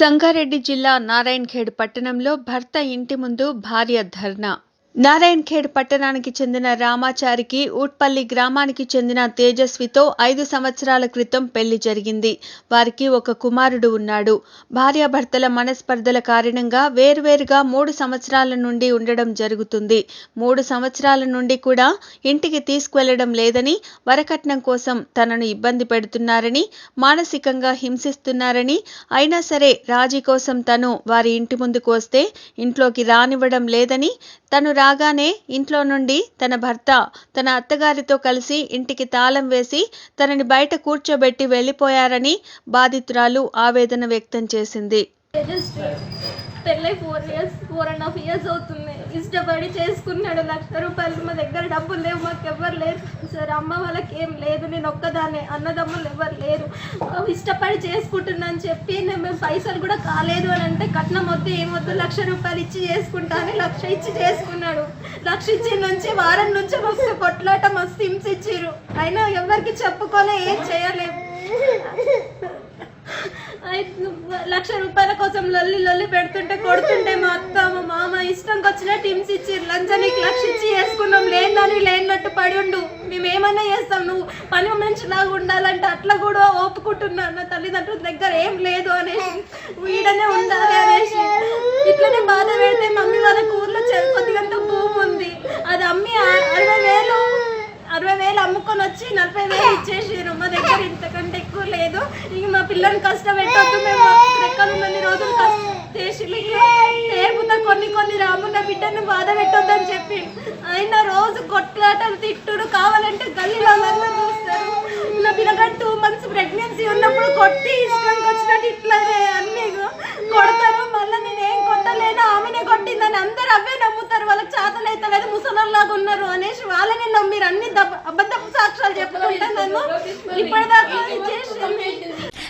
సంగారెడ్డి జిల్లా నారాయణఖేడ్ పట్టణంలో భర్త ఇంటి ముందు భార్య ధర్నా నారాయణఖేడ్ పట్టణానికి చెందిన రామాచారికి ఊట్పల్లి గ్రామానికి చెందిన తేజస్వితో ఐదు సంవత్సరాల క్రితం పెళ్లి జరిగింది వారికి ఒక కుమారుడు ఉన్నాడు భార్యాభర్తల మనస్పర్ధల కారణంగా వేర్వేరుగా మూడు సంవత్సరాల నుండి ఉండడం జరుగుతుంది మూడు సంవత్సరాల నుండి కూడా ఇంటికి తీసుకువెళ్లడం లేదని వరకట్నం కోసం తనను ఇబ్బంది పెడుతున్నారని మానసికంగా హింసిస్తున్నారని అయినా సరే రాజీ కోసం తను వారి ఇంటి ముందుకు వస్తే ఇంట్లోకి రానివ్వడం లేదని తను రాగానే ఇంట్లో నుండి తన భర్త తన అత్తగారితో కలిసి ఇంటికి తాళం వేసి తనని బయట కూర్చోబెట్టి వెళ్ళిపోయారని బాధితురాలు ఆవేదన వ్యక్తం చేసింది పెళ్ళై four years four and half years అవుతుంది ఇష్టపడి చేసుకున్నాడు లక్ష రూపాయలు మా దగ్గర డబ్బులు లేవు మాకు ఎవరు లేరు సార్ అమ్మ వాళ్ళకి ఏం లేదు నేను ఒక్కదాన్ని అన్నదమ్ములు ఎవరు లేరు ఇష్టపడి చేసుకుంటున్నాను అని చెప్పి మేము పైసలు కూడా కాలేదు అని అంటే కట్నం వద్దు ఏమొద్దు లక్ష రూపాయలు ఇచ్చి చేసుకుంటాను లక్ష ఇచ్చి చేసుకున్నాడు లక్ష ఇచ్చి నుంచి వారం నుంచి మస్తు కొట్లాట మస్తు హింసిచ్చిరు అయినా ఎవరికి చెప్పుకోలే ఏం చేయలేము లక్ష రూపాయల కోసం లొల్లి లొల్లి పెడుతుంటే కొడుతుంటే మా అత్త మా మామ ఇష్టంకి వచ్చిన టీమ్స్ ఇచ్చి లంచాన్ని లక్ష ఇచ్చి వేసుకున్నాం లేదని లేనట్టు పడి ఉండు ఏమన్నా చేస్తాం నువ్వు పని లాగా ఉండాలంటే అట్లా కూడా ఒప్పుకుంటున్నా నా తల్లిదండ్రుల దగ్గర ఏం లేదు అనేసి వీడనే ఉండాలి అనేసి ఇట్లనే బాధ పెడితే మమ్మీ వాళ్ళకు ఊర్లో కొద్దిగంత భూమి ఉంది అది అమ్మి అరవై వేలు అరవై వేలు అమ్ముకొని వచ్చి నలభై వేలు ఇచ్చేసారు మా దగ్గర ఇంత ఇంక మా పిల్లల్ని కష్టపెట్టద్దు మేము రెక్కలు మంది రోజులు కష్టం కొన్ని కొన్ని రామున్న బిడ్డను బాధ అని చెప్పి ఆయన రోజు కొట్లాటలు తిట్టుడు కావాలంటే గల్లీలో చూస్తారు ఇలా టూ మంత్స్ ప్రెగ్నెన్సీ ఉన్నప్పుడు కొట్టి ఇష్టానికి వచ్చినట్టు ఇట్లా అన్నీ కొడతారు మళ్ళీ నేను ఏం కొట్టలేదు ఆమెనే కొట్టిందని అందరు అవే నమ్ముతారు వాళ్ళకి చేతలు అయితే లేదు ముసలంలాగా ఉన్నారు అనేసి వాళ్ళని నమ్మిరు అన్ని అబద్ధపు సాక్ష్యాలు చెప్పుకుంటే నన్ను ఇప్పటిదాకా చేసి